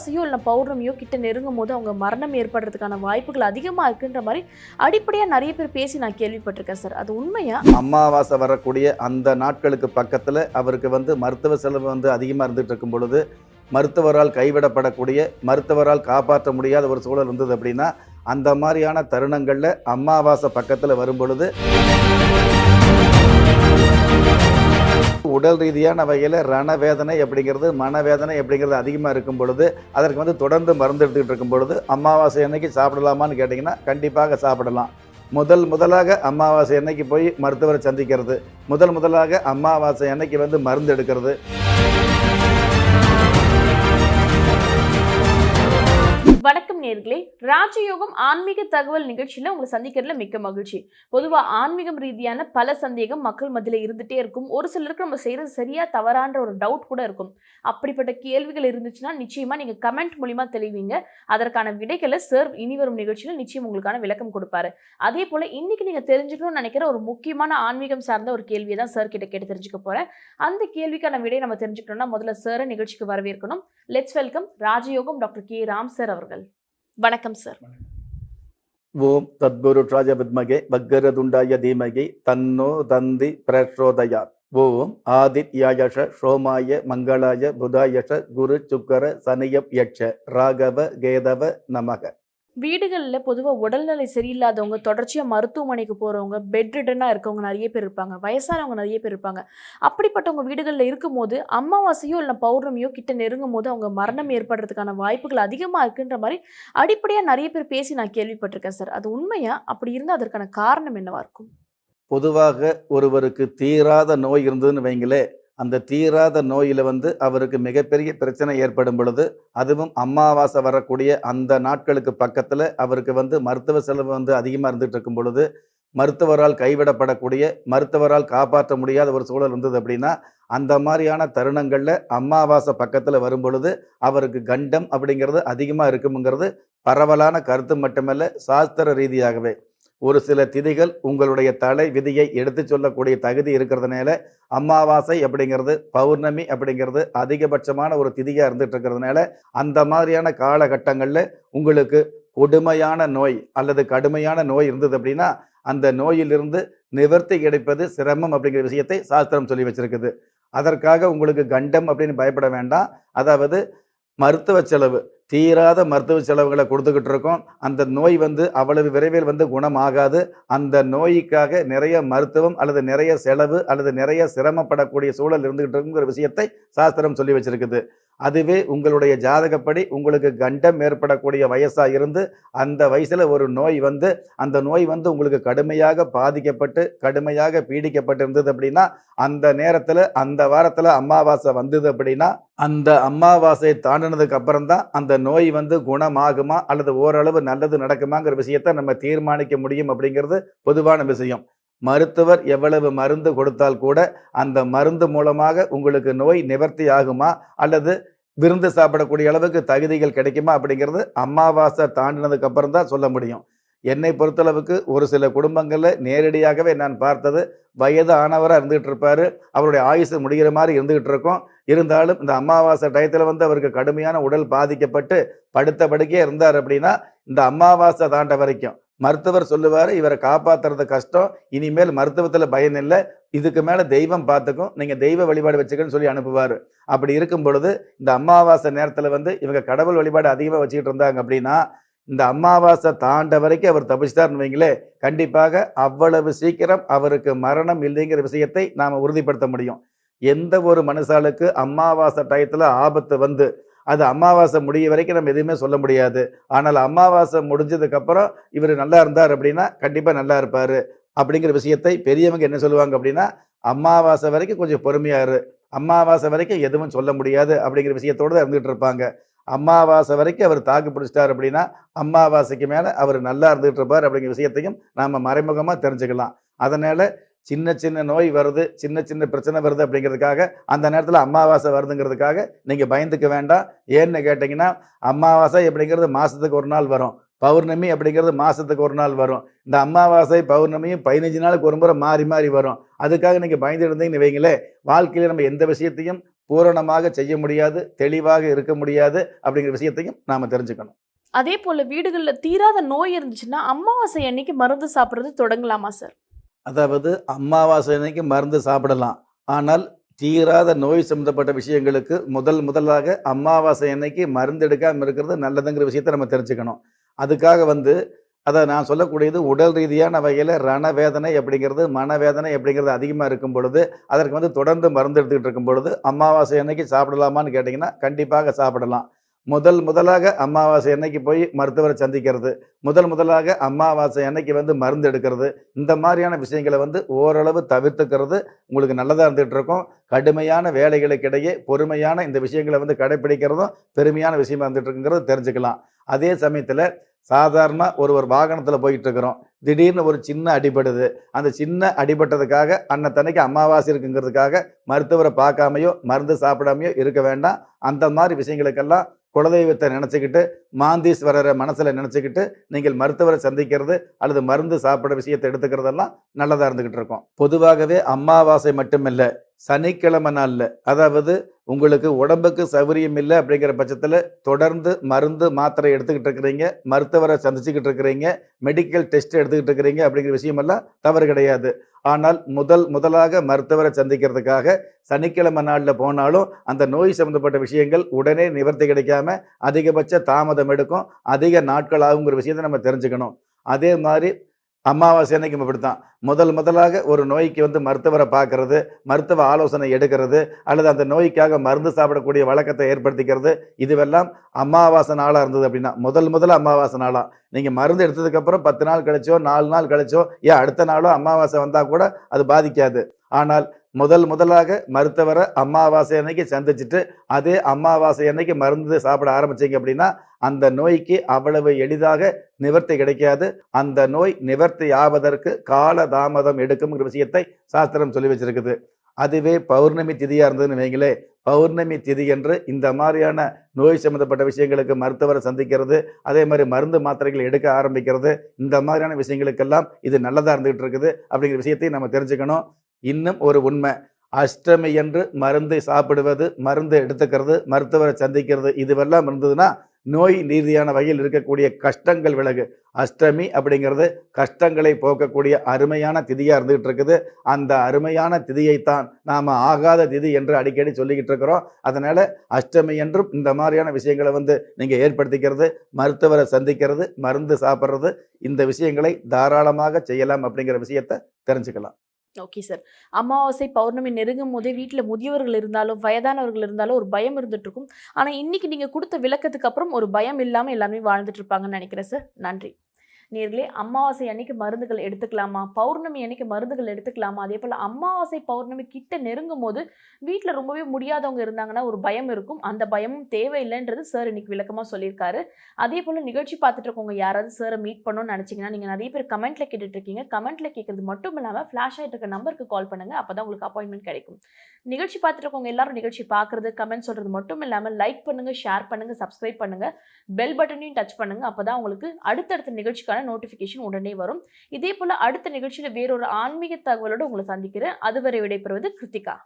அமாவாசையோ இல்லை பௌர்ணமியோ கிட்ட நெருங்கும் போது அவங்க மரணம் ஏற்படுறதுக்கான வாய்ப்புகள் அதிகமாக இருக்குன்ற மாதிரி அடிப்படையாக நிறைய பேர் பேசி நான் கேள்விப்பட்டிருக்கேன் சார். அது உண்மையா? அமாவாசை வரக்கூடிய அந்த நாட்களுக்கு பக்கத்தில் அவருக்கு வந்து மருத்துவ செலவு வந்து அதிகமாக இருந்துகிட்டு இருக்கும் பொழுது மருத்துவரால் கைவிடப்படக்கூடிய மருத்துவரால் காப்பாற்ற முடியாத ஒரு சூழல் இருந்தது அப்படின்னா அந்த மாதிரியான தருணங்களில் அமாவாசை பக்கத்தில் வரும் பொழுது உடல் ரீதியான வகையில் ரணவேதனை அப்படிங்கிறது மனவேதனை அப்படிங்கிறது அதிகமாக இருக்கும் பொழுது அதற்கு வந்து தொடர்ந்து மருந்து எடுத்துக்கிட்டு இருக்கும் பொழுது அமாவாசை அன்னைக்கு சாப்பிடலாமான்னு கேட்டிங்கன்னா கண்டிப்பாக சாப்பிடலாம். முதல் முதலாக அமாவாசை அன்னைக்கு போய் மருத்துவரை சந்திக்கிறது. முதல் முதலாக அமாவாசை அன்னைக்கு வந்து மருந்து எடுக்கிறது. வணக்கம் நேர்களே. ராஜயோகம் ஆன்மீக தகவல் நிகழ்ச்சியில் உங்களை சந்திக்கிறதுல மிக்க மகிழ்ச்சி. பொதுவாக ஆன்மீகம் ரீதியான பல சந்தேகம் மக்கள் மத்தியில் இருந்துகிட்டே இருக்கும். ஒரு சிலருக்கு நம்ம செய்கிறது சரியா தவறான்ற ஒரு டவுட் கூட இருக்கும். அப்படிப்பட்ட கேள்விகள் இருந்துச்சுன்னா நிச்சயமாக நீங்கள் கமெண்ட் மூலிமா தெளிவீங்க. அதற்கான விடைகளை சார் இனி வரும் நிகழ்ச்சியில் நிச்சயம் உங்களுக்கான விளக்கம் கொடுப்பாரு. அதே போல் இன்னைக்கு நீங்கள் தெரிஞ்சுக்கணும்னு நினைக்கிற ஒரு முக்கியமான ஆன்மீகம் சார்ந்த ஒரு கேள்வியை தான் சார் கிட்ட கேட்டு தெரிஞ்சுக்க போகிறேன் அந்த கேள்விக்கான விடை நம்ம தெரிஞ்சுக்கணும்னா முதல்ல சாரை நிகழ்ச்சிக்கு வரவேற்கணும். Let's welcome Rajayogam doctor K Ram sir அவர்கள். வணக்கம் சார் ஓம் தத்குரு ராஜ வித்மகே பக்கரதுண்டாய தீமகி தன்னோ தந்தி பிரச்சோதயாத். ஓம் ஆதித்யாயஷ சோமாய மங்களாய புதாயஷ குரு சுக்கர சனியப் யட்ச ராகவ கேதவ நமக. வீடுகளில் பொதுவாக உடல்நிலை சரியில்லாதவங்க தொடர்ச்சியாக மருத்துவமனைக்கு போகிறவங்க பெட்ரிட்டனாக இருக்கவங்க நிறைய பேர் இருப்பாங்க. வயசானவங்க நிறைய பேர் இருப்பாங்க. அப்படிப்பட்டவங்க வீடுகளில் இருக்கும்போது அமாவாசையோ இல்லை பௌர்ணமியோ கிட்ட நெருங்கும் போது அவங்க மரணம் ஏற்படுறதுக்கான வாய்ப்புகள் அதிகமாக இருக்குன்ற மாதிரி அடிப்படையாக நிறைய பேர் பேசி நான் கேள்விப்பட்டிருக்கேன் சார். அது உண்மையாக அப்படி இருந்தால் அதற்கான காரணம் என்னவா இருக்கும்? பொதுவாக ஒருவருக்கு தீராத நோய் இருந்ததுன்னு வைங்களேன். அந்த தீராத நோயில் வந்து அவருக்கு மிகப்பெரிய பிரச்சனை ஏற்படும் பொழுது அதுவும் அமாவாசை வரக்கூடிய அந்த நாட்களுக்கு பக்கத்தில் அவருக்கு வந்து மருத்துவ செலவு வந்து அதிகமாக இருந்துகிட்டு இருக்கும் பொழுது மருத்துவரால் கைவிடப்படக்கூடிய மருத்துவரால் காப்பாற்ற முடியாத ஒரு சூழல் இருந்தது அப்படின்னா அந்த மாதிரியான தருணங்களில் அமாவாசை பக்கத்தில் வரும் பொழுது அவருக்கு கண்டம் அப்படிங்கிறது அதிகமாக இருக்குங்கிறது பரவலான கருத்து மட்டுமல்ல சாஸ்திர ரீதியாகவே. ஒரு சில திதிகள் உங்களுடைய தலை விதியை எடுத்து சொல்லக்கூடிய தகுதி இருக்கிறதுனால அமாவாசை அப்படிங்கிறது பௌர்ணமி அப்படிங்கிறது அதிகபட்சமான ஒரு திதியாக இருந்துட்டு இருக்கிறதுனால அந்த மாதிரியான காலகட்டங்களில் உங்களுக்கு கொடுமையான நோய் அல்லது கடுமையான நோய் இருந்தது அப்படின்னா அந்த நோயிலிருந்து நிவர்த்தி கிடைப்பது சிரமம் அப்படிங்கிற விஷயத்தை சாஸ்திரம் சொல்லி வச்சிருக்குது. அதற்காக உங்களுக்கு கண்டம் அப்படின்னு பயப்பட வேண்டாம். அதாவது மருத்துவ செலவு தீராத மருத்துவ செலவுகளை கொடுத்துக்கிட்டு இருக்கோம். அந்த நோய் வந்து அவ்வளவு விரைவில் வந்து குணமாகாது. அந்த நோய்க்காக நிறைய மருத்துவம் அல்லது நிறைய செலவு அல்லது நிறைய சிரமப்படக்கூடிய சூழல் இருந்துகிட்டு இருக்குங்கிற விஷயத்தை சாஸ்திரம் சொல்லி வச்சிருக்குது. அதுவே உங்களுடைய ஜாதகப்படி உங்களுக்கு கண்டம் ஏற்படக்கூடிய வயசாக இருந்து அந்த வயசில் ஒரு நோய் வந்து அந்த நோய் வந்து உங்களுக்கு கடுமையாக பாதிக்கப்பட்டு கடுமையாக பீடிக்கப்பட்டு இருந்தது அப்படின்னா அந்த நேரத்தில் அந்த வாரத்தில் அமாவாசை வந்தது அப்படின்னா அந்த அமாவாசையை தாண்டினதுக்கு அப்புறம் தான் அந்த நோய் வந்து குணமாகுமா அல்லது ஓரளவு நல்லது நடக்குமாங்கிற விஷயத்தை நம்ம தீர்மானிக்க முடியும் அப்படிங்கிறது பொதுவான விஷயம். மருத்துவர் எவ்வளவு மருந்து கொடுத்தால் கூட அந்த மருந்து மூலமாக உங்களுக்கு நோய் நிவர்த்தி ஆகுமா? அல்லது விருந்து சாப்பிடக்கூடிய அளவுக்கு தகுதிகள் கிடைக்குமா? அப்படிங்கிறது அமாவாசை தாண்டினதுக்கு அப்புறம் தான் சொல்ல முடியும். என்னை பொறுத்தளவுக்கு ஒரு சில குடும்பங்களில் நேரடியாகவே நான் பார்த்தது வயது ஆனவராக இருந்துகிட்டு இருப்பாரு. அவருடைய ஆயுசு முடிகிற மாதிரி இருந்துகிட்டு இருக்கும். இருந்தாலும் இந்த அமாவாசை டயத்தில் வந்து அவருக்கு கடுமையான உடல் பாதிக்கப்பட்டு படுத்த படுக்கையே இருந்தார் அப்படின்னா இந்த அமாவாசை தாண்ட வரைக்கும் மருத்துவர் சொல்லுவார் இவரை காப்பாற்றுறது கஷ்டம் இனிமேல் மருத்துவத்தில் பயன் இல்லை இதுக்கு மேலே தெய்வம் பார்த்துக்கும் நீங்கள் தெய்வ வழிபாடு வச்சுக்கன்னு சொல்லி அனுப்புவார். அப்படி இருக்கும் பொழுது இந்த அமாவாசை நேரத்தில் வந்து இவங்க கடவுள் வழிபாடு அதிகமாக வச்சுக்கிட்டு இருந்தாங்க அப்படின்னா இந்த அமாவாசை தாண்ட வரைக்கும் அவர் தப்பிச்சிட்டார்னு வைங்களே கண்டிப்பாக அவ்வளவு சீக்கிரம் அவருக்கு மரணம் இல்லைங்கிற விஷயத்தை நாம் உறுதிப்படுத்த முடியும். எந்த ஒரு மனுஷாளுக்கு அமாவாசை டயத்தில் ஆபத்து வந்து அது அமாவாசை முடிய வரைக்கும் நம்ம எதுவுமே சொல்ல முடியாது. ஆனால் அமாவாசை முடிஞ்சதுக்கப்புறம் இவர் நல்லா இருந்தார் அப்படின்னா கண்டிப்பாக நல்லா இருப்பார். அப்படிங்கிற விஷயத்தை பெரியவங்க என்ன சொல்லுவாங்க அப்படின்னா அமாவாசை வரைக்கும் கொஞ்சம் பொறுமையாரு அமாவாசை வரைக்கும் எதுவும் சொல்ல முடியாது. அப்படிங்கிற விஷயத்தோட தான் இருந்துகிட்டு இருப்பாங்க. அமாவாசை வரைக்கும் அவர் தாக்கு பிடிச்சிட்டார் அப்படின்னா அமாவாசைக்கு மேலே அவர் நல்லா இருந்துகிட்டு இருப்பார் அப்படிங்கிற விஷயத்தையும் நாம் மறைமுகமாக தெரிஞ்சுக்கலாம். அதனால் சின்ன சின்ன நோய் வருது சின்ன சின்ன பிரச்சனை வருது அப்படிங்கிறதுக்காக அந்த நேரத்தில் அமாவாசை வருதுங்கிறதுக்காக நீங்கள் பயந்துக்க வேண்டாம். ஏன்னு கேட்டிங்கன்னா அமாவாசை அப்படிங்கிறது மாதத்துக்கு ஒரு நாள் வரும். பௌர்ணமி அப்படிங்கிறது மாதத்துக்கு ஒரு நாள் வரும். இந்த அமாவாசை பௌர்ணமியும் பதினஞ்சு நாளுக்கு ஒரு முறை மாறி மாறி வரும். அதுக்காக நீங்கள் பயந்து இருந்தீங்கன்னு வைங்களே வாழ்க்கையில் நம்ம எந்த விஷயத்தையும் பூரணமாக செய்ய முடியாது தெளிவாக இருக்க முடியாது அப்படிங்கிற விஷயத்தையும் நாம் தெரிஞ்சுக்கணும். அதே போல் வீடுகளில் தீராத நோய் இருந்துச்சுன்னா அமாவாசை அன்னைக்கு மருந்து சாப்பிட்றது தொடங்கலாமா சார்? அதாவது அமாவாசை அன்னைக்கு மருந்து சாப்பிடலாம். ஆனால் தீராத நோய் சம்மந்தப்பட்ட விஷயங்களுக்கு முதல் முதலாக அமாவாசை அன்னைக்கு மருந்து எடுக்காமல் இருக்கிறது நல்லதுங்கிற விஷயத்தை நம்ம தெரிஞ்சுக்கணும். அதுக்காக வந்து அதை நான் சொல்லக்கூடியது உடல் ரீதியான வகையில் ரணவேதனை அப்படிங்கிறது மனவேதனை அப்படிங்கிறது அதிகமாக இருக்கும் பொழுது அதற்கு வந்து தொடர்ந்து மருந்து எடுத்துக்கிட்டு இருக்கும் பொழுது அமாவாசை அன்னைக்கு சாப்பிடலாமான்னு கேட்டிங்கன்னா கண்டிப்பாக சாப்பிடலாம். முதல் முதலாக அமாவாசை அன்னைக்கு போய் மருத்துவரை சந்திக்கிறது. முதல் முதலாக அமாவாசை அன்னைக்கு வந்து மருந்து எடுக்கிறது. இந்த மாதிரியான விஷயங்களை வந்து ஓரளவு தவிர்த்துக்கிறது. உங்களுக்கு நல்லதாக இருந்துகிட்டு இருக்கும். கடுமையான வேலைகளுக்கிடையே பொறுமையான இந்த விஷயங்களை வந்து கடைப்பிடிக்கிறதும் பெருமையான விஷயமா இருந்துட்டு இருக்குங்கிறது தெரிஞ்சுக்கலாம். அதே சமயத்தில் சாதாரண ஒரு ஒரு வாகனத்தில் போயிட்டுருக்குறோம். திடீர்னு ஒரு சின்ன அடிபடுது. அந்த சின்ன அடிபட்டதுக்காக அன்னத்தன்னைக்கு அமாவாசை இருக்குங்கிறதுக்காக மருத்துவரை பார்க்காமையோ மருந்து சாப்பிடாமையோ இருக்க வேண்டாம். அந்த மாதிரி விஷயங்களுக்கெல்லாம் குலதெய்வத்தை நினச்சிக்கிட்டு மாந்தீஸ்வரரை மனசில் நினச்சிக்கிட்டு நீங்கள் மருத்துவரை சந்திக்கிறது அல்லது மருந்து சாப்பிட விஷயத்தை எடுத்துக்கிறதெல்லாம் நல்லதாக இருந்துக்கிட்டு இருக்கும். பொதுவாகவே அமாவாசை மட்டுமில்லை சனிக்கிழமை நாளில். அதாவது உங்களுக்கு உடம்புக்கு சௌகரியம் இல்லை அப்படிங்கிற பட்சத்தில் தொடர்ந்து மருந்து மாத்திரை எடுத்துக்கிட்டு இருக்கிறீங்க மருத்துவரை சந்திச்சுக்கிட்டு இருக்கிறீங்க மெடிக்கல் டெஸ்ட் எடுத்துக்கிட்டு இருக்கிறீங்க அப்படிங்கிற விஷயமெல்லாம் தவறு கிடையாது. ஆனால் முதல் முதலாக மருத்துவரை சந்திக்கிறதுக்காக சனிக்கிழமை நாளில் போனாலும் அந்த நோய் சம்மந்தப்பட்ட விஷயங்கள் உடனே நிவர்த்தி கிடைக்காம அதிகபட்ச தாமதம் எடுக்கும் அதிக நாட்கள் ஆகுங்கிற விஷயத்தை நம்ம தெரிஞ்சுக்கணும். அதே மாதிரி அமாவாசை அன்னைக்கு இப்படித்தான் முதல் முதலாக ஒரு நோய்க்கு வந்து மருத்துவரை பார்க்கறது மருத்துவ ஆலோசனை எடுக்கிறது அல்லது அந்த நோய்க்காக மருந்து சாப்பிடக்கூடிய வழக்கத்தை ஏற்படுத்திக்கிறது. இதுவெல்லாம் அமாவாசை நாளாக இருந்தது அப்படின்னா முதல் முதல்ல அமாவாசை நாளாக நீங்கள் மருந்து எடுத்ததுக்கப்புறம் பத்து நாள் கழிச்சோ நாலு நாள் கழிச்சோ ஏன் அடுத்த நாளோ அமாவாசை வந்தால் கூட அது பாதிக்காது. ஆனால் முதல் முதலாக மருத்துவரை அமாவாசை அன்னைக்கு சந்திச்சுட்டு அதே அமாவாசை அன்னைக்கு மருந்து சாப்பிட ஆரம்பிச்சீங்க அப்படின்னா அந்த நோய்க்கு அவ்வளவு எளிதாக நிவர்த்தி கிடைக்காது. அந்த நோய் நிவர்த்தி ஆவதற்கு கால தாமதம் எடுக்கும்ங்கிற விஷயத்தை சாஸ்திரம் சொல்லி வச்சிருக்குது. அதுவே பௌர்ணமி திதியாக இருந்ததுன்னு வைங்களே பௌர்ணமி திதி என்று இந்த மாதிரியான நோய் சம்மந்தப்பட்ட விஷயங்களுக்கு மருத்துவரை சந்திக்கிறது அதே மாதிரி மருந்து மாத்திரைகள் எடுக்க ஆரம்பிக்கிறது இந்த மாதிரியான விஷயங்களுக்கெல்லாம் இது நல்லதாக இருந்துகிட்டு இருக்குது அப்படிங்கிற விஷயத்தையும் நம்ம தெரிஞ்சுக்கணும். இன்னும் ஒரு உண்மை. அஷ்டமி என்று மருந்து சாப்பிடுவது மருந்து எடுத்துக்கிறது மருத்துவரை சந்திக்கிறது இதுவெல்லாம் இருந்ததுன்னா நோய் ரீதியான வகையில் இருக்கக்கூடிய கஷ்டங்கள் விலகு. அஷ்டமி அப்படிங்கிறது கஷ்டங்களை போக்கக்கூடிய அருமையான திதியாக இருந்துகிட்டு இருக்குது அந்த அருமையான திதியைத்தான் நாம் ஆகாத திதி என்று அடிக்கடி சொல்லிக்கிட்டு இருக்கிறோம். அதனால் அஷ்டமி என்றும் இந்த மாதிரியான விஷயங்களை வந்து நீங்கள் ஏற்படுத்திக்கிறது மருத்துவரை சந்திக்கிறது மருந்து சாப்பிட்றது இந்த விஷயங்களை தாராளமாக செய்யலாம் அப்படிங்கிற விஷயத்தை தெரிஞ்சுக்கலாம். ஓகே சார் அமாவாசை பௌர்ணமி நெருங்கும் போதே வீட்டில் முதியவர்கள் இருந்தாலும் வயதானவர்கள் இருந்தாலும் ஒரு பயம் இருந்துட்டுருக்கும். ஆனால் இன்னைக்கு நீங்கள் கொடுத்த விளக்கத்துக்கு அப்புறம் ஒரு பயம் இல்லாமல் எல்லாருமே வாழ்ந்துட்டு இருப்பாங்கன்னு நினைக்கிறேன் சார் நன்றி. நேர்களே அமாவாசை அன்னைக்கு மருந்துகள் எடுத்துக்கலாமா? பௌர்ணமி அன்னைக்கு மருந்துகள் எடுத்துக்கலாமா? அதே போல் அமாவாசை பௌர்ணமி கிட்ட நெருங்கும் போது வீட்டில் ரொம்பவே முடியாதவங்க இருந்தாங்கன்னா ஒரு பயம் இருக்கும். அந்த பயமும் தேவையில்லைன்றது சார் இன்னைக்கு விளக்கமாக சொல்லியிருக்காரு. அதே போல் நிகழ்ச்சி பார்த்துட்டு இருக்கவங்க யாராவது சாரை மீட் பண்ணணும்னு நினச்சிங்கன்னா நீங்கள் நிறைய பேர் கமெண்ட்ல கேட்டுட்டு இருக்கீங்க கமெண்ட்ல கேட்கறது மட்டும் இல்லாமல் ஃப்ளாஷ் ஆகிட்டு இருக்க நம்பருக்கு கால் பண்ணுங்க. அப்போ தான் உங்களுக்கு அப்பாயின்மெண்ட் கிடைக்கும். நிகழ்ச்சி பார்த்துட்டு இருக்கவங்க எல்லாரும் நிகழ்ச்சி பார்க்குறது கமெண்ட் சொல்கிறது மட்டும் இல்லாமல் லைக் பண்ணுங்கள் ஷேர் பண்ணுங்கள் சப்ஸ்கிரைப் பண்ணுங்கள் பெல் பட்டனையும் டச் பண்ணுங்க. அப்போ தான் உங்களுக்கு அடுத்தடுத்த நிகழ்ச்சிக்கான நோட்டிஃபிகேஷன் உடனே வரும். இதே போல் அடுத்த நிகழ்ச்சியில் வேறொரு ஆன்மீக தகவலோடு உங்களை சந்திக்கிறேன். அதுவரை விடைபெறுவது கிருத்திகா.